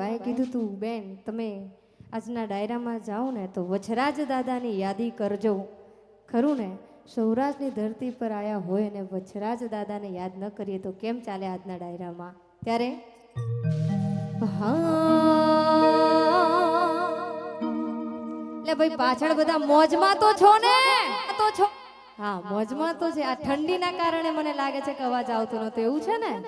ભાઈ કીધું તું, બેન, તમે આજના ડાયરામાં જાઓ ને તો વચરાજ દાદાની યાદી કરજો. ખરું ને? સૌરાષ્ટ્રની ધરતી પર આયા હોય અને વચરાજ દાદાને યાદ ન કરીએ તો કેમ ચાલે આજના ડાયરામાં? ત્યારે હા. ભાઈ, પાછળ બધા મોજમાં તો છો ને? તો છો. હા, મોજમાં તો છે. આ ઠંડીના કારણે મને લાગે છે કે અવાજ આવતો નતો એવું છે ને?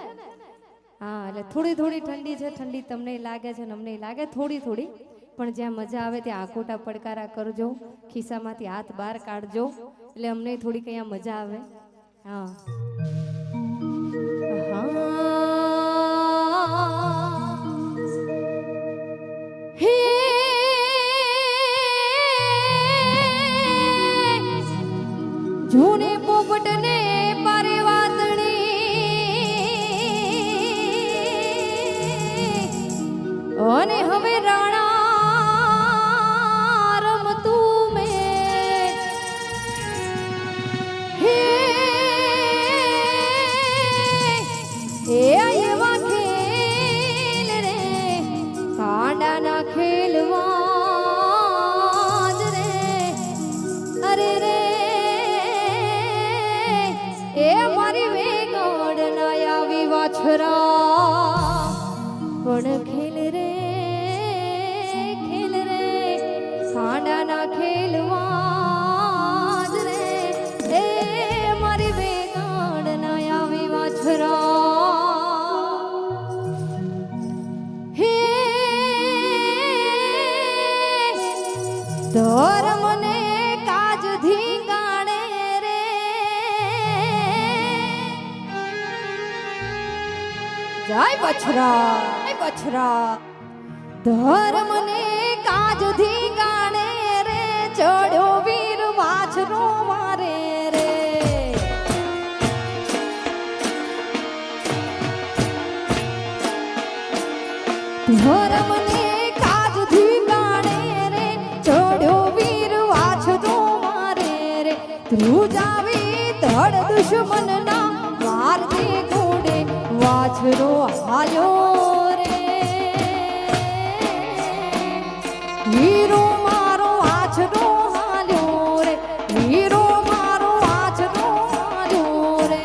હા, એટલે થોડી થોડી ઠંડી છે, ઠંડી તમને લાગે છે ને અમને લાગે થોડી થોડી, પણ જ્યાં મજા આવે ત્યાં આકોટા પડકારા કરજો, ખિસ્સામાંથી હાથ બહાર કાઢજો, એટલે અમને થોડીક અહીંયા મજા આવે. હા. હે. જૂને પોપટને વાછરા પણ ખેલ રે ખેલ રે ખાંડાના ખેલવા જય બછરા બછરા. ધર્મને કાજ ગાણે રે, ચડ્યો વીર વાછરો મારે રે. ધર્મને કાજ ગાણે રે, ચડ્યો વીર વાછરો મારે રે. ધ્રુજાવી ધડ દુશ્મનના મારતે ઘોડે વાછરો હાલ્યો રે વીરો મારો વાછરો હાલ્યો રે વીરો મારો વાછરો હાલ્યો રે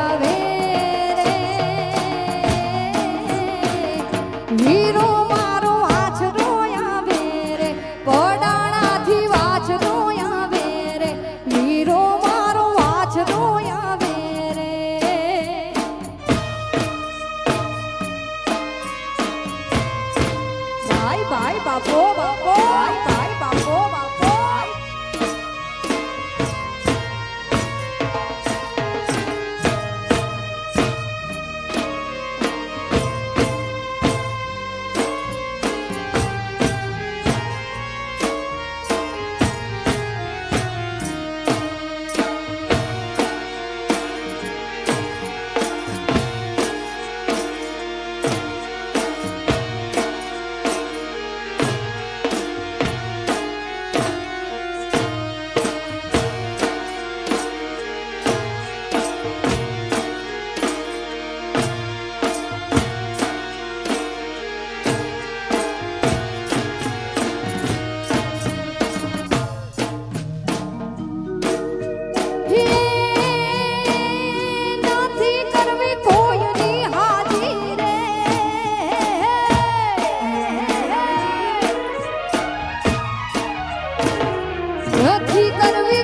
தருவி